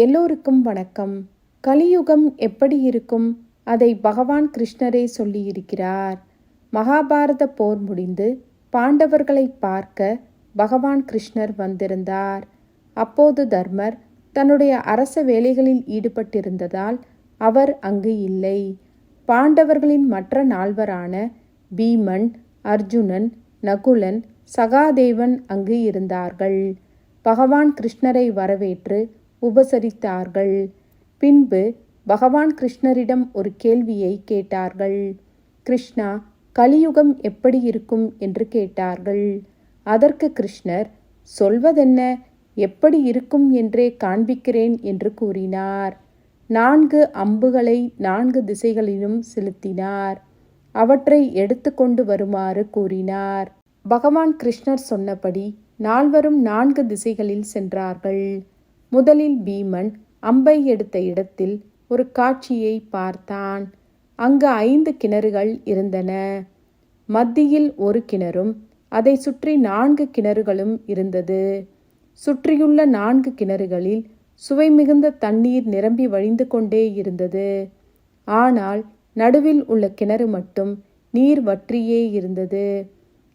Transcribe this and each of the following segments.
எல்லோருக்கும் வணக்கம். கலியுகம் எப்படி இருக்கும்? அதை பகவான் கிருஷ்ணரே சொல்லியிருக்கிறார். மகாபாரத போர் முடிந்து பாண்டவர்களை பார்க்க பகவான் கிருஷ்ணர் வந்திருந்தார். அப்போது தர்மர் தன்னுடைய அரச வேலைகளில் ஈடுபட்டிருந்ததால் அவர் அங்கு இல்லை. பாண்டவர்களின் மற்ற நால்வரான பீமன் அர்ஜுனன் நகுலன் சகாதேவன் அங்கு இருந்தார்கள். பகவான் கிருஷ்ணரை வரவேற்று உபசரித்தார்கள். பின்பு பகவான் கிருஷ்ணரிடம் ஒரு கேள்வியை கேட்டார்கள். கிருஷ்ணா கலியுகம் எப்படி இருக்கும் என்று கேட்டார்கள். அதற்கு கிருஷ்ணர் சொல்வதென்ன? எப்படி இருக்கும் என்றே காண்பிக்கிறேன் என்று கூறினார். நான்கு அம்புகளை நான்கு திசைகளிலும் செலுத்தினார். அவற்றை எடுத்துக்கொண்டு வருமாறு கூறினார். பகவான் கிருஷ்ணர் சொன்னபடி நால்வரும் நான்கு திசைகளில் சென்றார்கள். முதலில் பீமன் அம்பை எடுத்த இடத்தில் ஒரு காட்சியை பார்த்தான். அங்கு ஐந்து கிணறுகள் இருந்தன. மத்தியில் ஒரு கிணறும் அதை சுற்றி நான்கு கிணறுகளும் இருந்தது. சுற்றியுள்ள நான்கு கிணறுகளில் சுவை மிகுந்த தண்ணீர் நிரம்பி வழிந்து கொண்டே இருந்தது. ஆனால் நடுவில் உள்ள கிணறு மட்டும் நீர் வற்றியே இருந்தது.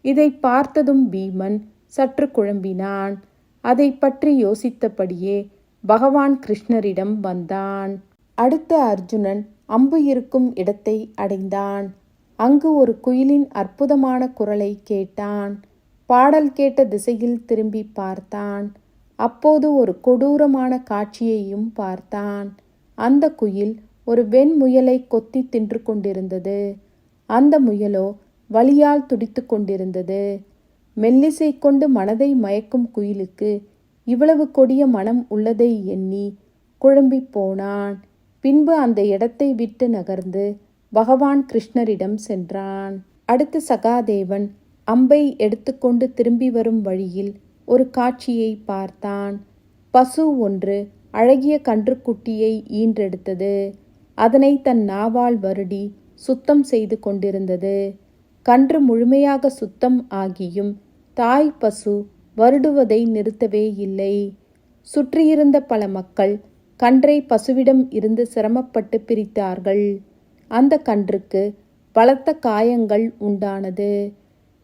இதை பார்த்ததும் பீமன் சற்று குழம்பினான். அதை பற்றி யோசித்தபடியே பகவான் கிருஷ்ணரிடம் வந்தான். அடுத்த அர்ஜுனன் அம்பு இருக்கும் இடத்தை அடைந்தான். அங்கு ஒரு குயிலின் அற்புதமான குரலை கேட்டான். பாடல் கேட்ட திசையில் திரும்பி பார்த்தான். அப்போது ஒரு கொடூரமான காட்சியையும் பார்த்தான். அந்த குயில் ஒரு வெண்முயலை கொத்தி தின்று கொண்டிருந்தது. அந்த முயலோ வலியால் துடித்து கொண்டிருந்தது. மெல்லிசை கொண்டு மனதை மயக்கும் குயிலுக்கு இவ்வளவு கொடிய மனம் உள்ளதை எண்ணி குழம்பி போனான். பின்பு அந்த இடத்தை விட்டு நகர்ந்து பகவான் கிருஷ்ணரிடம் சென்றான். அடுத்து சகாதேவன் அம்பை எடுத்துக்கொண்டு திரும்பி வரும் வழியில் ஒரு காட்சியை பார்த்தான். பசு ஒன்று அழகிய கன்றுக்குட்டியை ஈன்றெடுத்தது. அதனை தன் நாவால் வருடி சுத்தம் செய்து கொண்டிருந்தது. கன்று முழுமையாக சுத்தம் ஆகியும் தாய் பசு வருடுவதை நிறுத்தவே இல்லை. சுற்றியிருந்த பல மக்கள் கன்றை பசுவிடம் இருந்து சிரமப்பட்டு பிரித்தார்கள். அந்த கன்றுக்கு பலத்த காயங்கள் உண்டானது.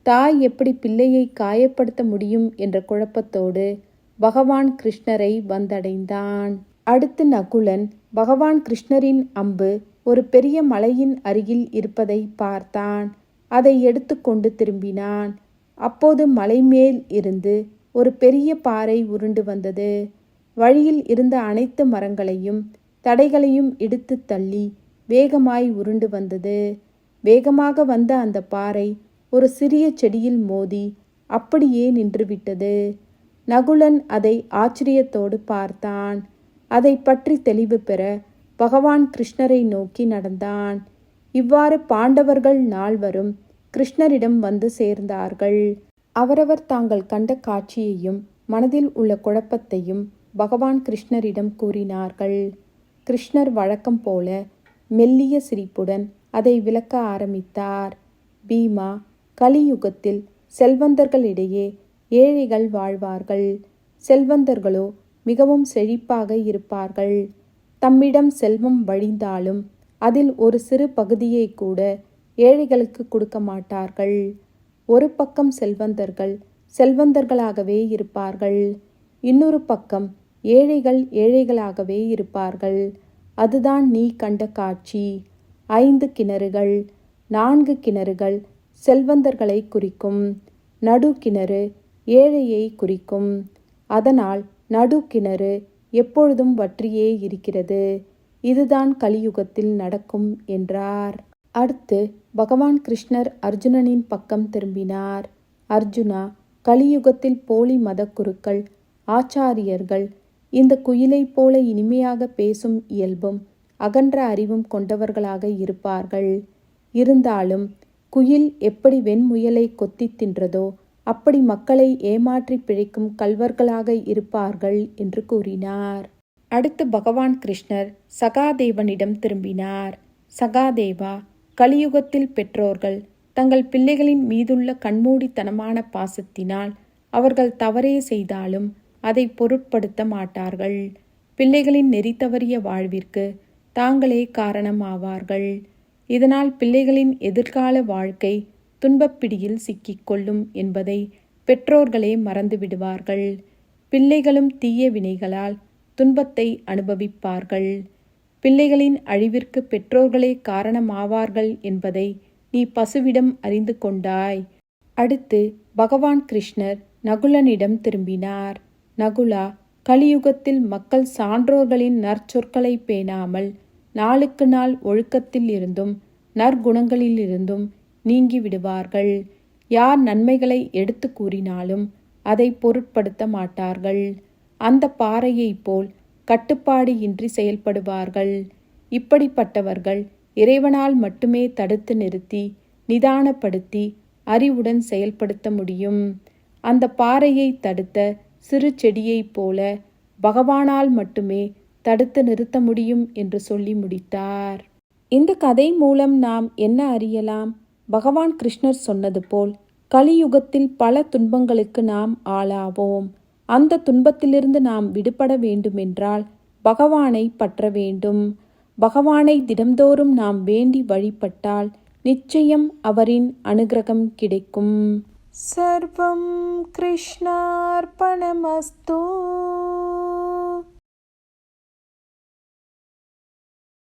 தாய் எப்படி பிள்ளையை காயப்படுத்த முடியும் என்ற குழப்பத்தோடு பகவான் கிருஷ்ணரை வந்தடைந்தான். அடுத்து நகுலன் பகவான் கிருஷ்ணரின் அம்பு ஒரு பெரிய மலையின் அருகில் இருப்பதை பார்த்தான். அதை எடுத்துக்கொண்டு திரும்பினான். அப்போது மலை மேல் இருந்து ஒரு பெரிய பாறை உருண்டு வந்தது. வழியில் இருந்த அனைத்து மரங்களையும் தடைகளையும் இடித்து தள்ளி வேகமாய் உருண்டு வந்தது. வேகமாக வந்த அந்த பாறை ஒரு சிறிய செடியில் மோதி அப்படியே நின்றுவிட்டது. நகுலன் அதை ஆச்சரியத்தோடு பார்த்தான். அதை பற்றி தெளிவு பெற பகவான் கிருஷ்ணரை நோக்கி நடந்தான். இவ்வாறு பாண்டவர்கள் நால்வரும் கிருஷ்ணரிடம் வந்து சேர்ந்தார்கள். அவரவர் தாங்கள் கண்ட காட்சியையும் மனதில் உள்ள குழப்பத்தையும் பகவான் கிருஷ்ணரிடம் கூறினார்கள். கிருஷ்ணர் வழக்கம் போல மெல்லிய சிரிப்புடன் அதை விளக்க ஆரம்பித்தார். பீமா கலியுகத்தில் செல்வந்தர்களிடையே ஏழைகள் வாழ்வார்கள். செல்வந்தர்களோ மிகவும் செழிப்பாக இருப்பார்கள். தம்மிடம் செல்வம் வழிந்தாலும் அதில் ஒரு சிறு பகுதியை கூட ஏழைகளுக்கு கொடுக்க மாட்டார்கள். ஒரு பக்கம் செல்வந்தர்கள் செல்வந்தர்களாகவே இருப்பார்கள். இன்னொரு பக்கம் ஏழைகள் ஏழைகளாகவே இருப்பார்கள். அதுதான் நீ கண்ட காட்சி. ஐந்து கிணறுகள் நான்கு கிணறுகள் செல்வந்தர்களை குறிக்கும். நடு கிணறு ஏழையை குறிக்கும். அதனால் நடு கிணறு எப்பொழுதும் வற்றியே இருக்கிறது. இதுதான் கலியுகத்தில் நடக்கும் என்றார். அடுத்து பகவான் கிருஷ்ணர் அர்ஜுனனின் பக்கம் திரும்பினார். அர்ஜுனா கலியுகத்தில் போலி மத குருக்கள் ஆச்சாரியர்கள் இந்த குயிலைப் போல இனிமையாக பேசும் இயல்பும் அகன்ற அறிவும் கொண்டவர்களாக இருப்பார்கள். இருந்தாலும் குயில் எப்படி வெண்முயலை கொத்தி தின்றதோ அப்படி மக்களை ஏமாற்றி பிழைக்கும் கல்வர்களாக இருப்பார்கள் என்று கூறினார். அடுத்து பகவான் கிருஷ்ணர் சகாதேவனிடம் திரும்பினார். சகாதேவா கலியுகத்தில் பெற்றோர்கள் தங்கள் பிள்ளைகளின் மீதுள்ள கண்மூடித்தனமான பாசத்தினால் அவர்கள் தவறே செய்தாலும் அதை பொருட்படுத்த மாட்டார்கள். பிள்ளைகளின் நெறி தவறிய வாழ்விற்கு தாங்களே காரணமாவார்கள். இதனால் பிள்ளைகளின் எதிர்கால வாழ்க்கை துன்பப்பிடியில் சிக்கிக்கொள்ளும் என்பதை பெற்றோர்களே மறந்து விடுவார்கள் பிள்ளைகளும் தீய வினைகளால் துன்பத்தை அனுபவிப்பார்கள். பிள்ளைகளின் அழிவிற்கு பெற்றோர்களே காரணமாவார்கள் என்பதை நீ பசுவிடம் அறிந்து கொண்டாய். அடுத்து பகவான் கிருஷ்ணர் நகுலனிடம் திரும்பினார். நகுலா கலியுகத்தில் மக்கள் சான்றோர்களின் நற்சொற்களை பேணாமல் நாளுக்கு நாள் ஒழுக்கத்தில் இருந்தும் நற்குணங்களிலிருந்தும் நீங்கி விடுவார்கள். யார் நன்மைகளை எடுத்து கூறினாலும் அதை பொருட்படுத்த மாட்டார்கள். அந்த பாறையைப் போல் கட்டுப்பாடு இன்றி செயல்படுவார்கள். இப்படிப்பட்டவர்கள் இறைவனால் மட்டுமே தடுத்து நிறுத்தி நிதானப்படுத்தி அறிவுடன் செயல்படுத்த முடியும். அந்த பாறையை தடுத்த சிறு செடியைப் போல பகவானால் மட்டுமே தடுத்து நிறுத்த முடியும் என்று சொல்லி முடித்தார். இந்த கதை மூலம் நாம் என்ன அறியலாம்? பகவான் கிருஷ்ணர் சொன்னது போல் கலியுகத்தில் பல துன்பங்களுக்கு நாம் ஆளாவோம். அந்த துன்பத்திலிருந்து நாம் விடுபட வேண்டுமென்றால் பகவானை பற்ற வேண்டும். பகவானை தினம்தோறும் நாம் வேண்டி வழிபட்டால் நிச்சயம் அவரின் அனுகிரகம் கிடைக்கும். சர்வம் கிருஷ்ணார்பணமஸ்தூ.